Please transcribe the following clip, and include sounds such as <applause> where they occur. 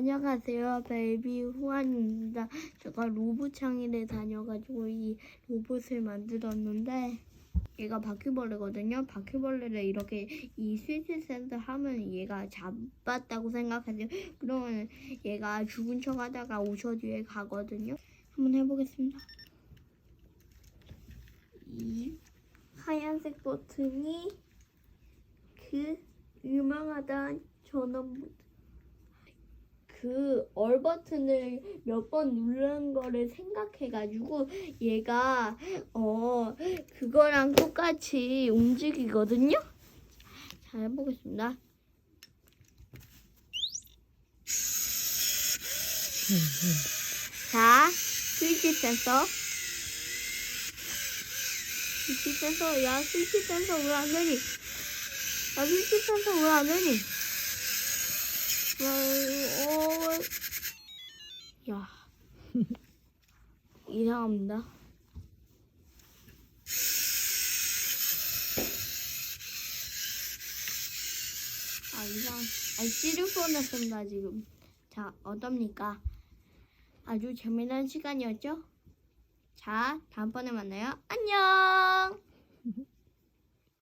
안녕하세요. 베이비 후안입니다. 제가 로봇 창의를 다녀가지고 이 로봇을 만들었는데 얘가 바퀴벌레거든요. 바퀴벌레를 이렇게 이 스위치 센서 하면 얘가 잡았다고 생각하세요. 그러면 얘가 죽은 척 하다가 5초 뒤에 가거든요. 한번 해보겠습니다. 이 하얀색 버튼이 그 유명하던 전원부 그 얼 버튼을 몇 번 누른 거를 생각해가지고 얘가 어 그거랑 똑같이 움직이거든요. 자 해보겠습니다. 자 스위치 센서 스위치 센서 야 스위치 센서 왜 안 되니? 야 스위치 센서 왜 안 되니? 야, <laughs> 이상합니다. 아, 이상, 아, 시리폰 했습니다, 지금. 자, 어떻습니까? 아주 재미난 시간이었죠? 자, 다음번에 만나요. 안녕!